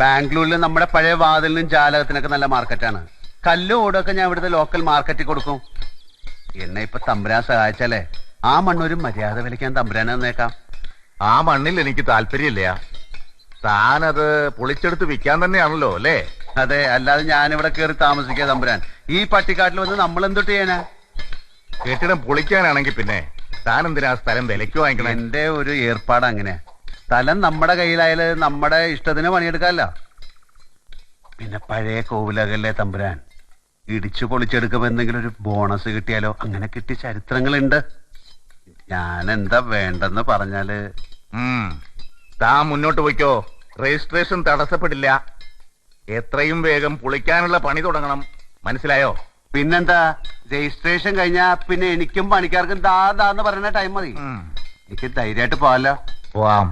ബാംഗ്ലൂരിൽ നമ്മുടെ പഴയ വാതിലിനും ജാലകത്തിനൊക്കെ നല്ല മാർക്കറ്റാണ്. കല്ലും ഓടൊക്കെ ഞാൻ ഇവിടുത്തെ ലോക്കൽ മാർക്കറ്റിൽ കൊടുക്കും. എന്നെ ഇപ്പൊ തമ്പുരാൻ സഹായിച്ചാലേ ആ മണ്ണൊരു മര്യാദ വിലയ്ക്കാൻ തമ്പുരാനെ തന്നേക്കാം. ആ മണ്ണിൽ എനിക്ക് താല്പര്യമില്ല താനത് പൊളിച്ചെടുത്ത് വിൽക്കാൻ തന്നെയാണല്ലോ അല്ലേ? അതെ അല്ലാതെ ഞാനിവിടെ കയറി താമസിക്കുക തമ്പുരാൻ. ഈ പട്ടിക്കാട്ടിൽ വന്ന് നമ്മൾ എന്തൊട്ട് ചെയ്യാനാ കെട്ടിടം പൊളിക്കാനാണെങ്കിൽ പിന്നെ താൻ എന്തിനാ സ്ഥലം വിലയ്ക്ക് വാങ്ങിക്കണം? എന്റെ ഒരു ഏർപ്പാട് അങ്ങനെ സ്ഥലം നമ്മുടെ കയ്യിലായാൽ നമ്മുടെ ഇഷ്ടത്തിന് പണിയെടുക്കാല്ല. പിന്നെ പഴയ കോവിലകല്ലേ തമ്പുരാൻ? ഇടിച്ചു പൊളിച്ചെടുക്കുമ്പോ എന്തെങ്കിലും ഒരു ബോണസ് കിട്ടിയാലോ? അങ്ങനെ കിട്ടിയ ചരിത്രങ്ങളുണ്ട്. ഞാൻ എന്താ വേണ്ടെന്ന് പറഞ്ഞാൽ? താ താൻ മുന്നോട്ട് പോയിക്കോ. രജിസ്ട്രേഷൻ തടസ്സപ്പെടില്ല. എത്രയും വേഗം പൊളിക്കാനുള്ള പണി തുടങ്ങണം. മനസ്സിലായോ? പിന്നെന്താ? രജിസ്ട്രേഷൻ കഴിഞ്ഞാ പിന്നെ എനിക്കും പണിക്കാർക്കും ദാ ദാന്ന് പറയുന്ന ടൈം മതി. എനിക്ക് ധൈര്യമായിട്ട് പോവാലോ പോവാം.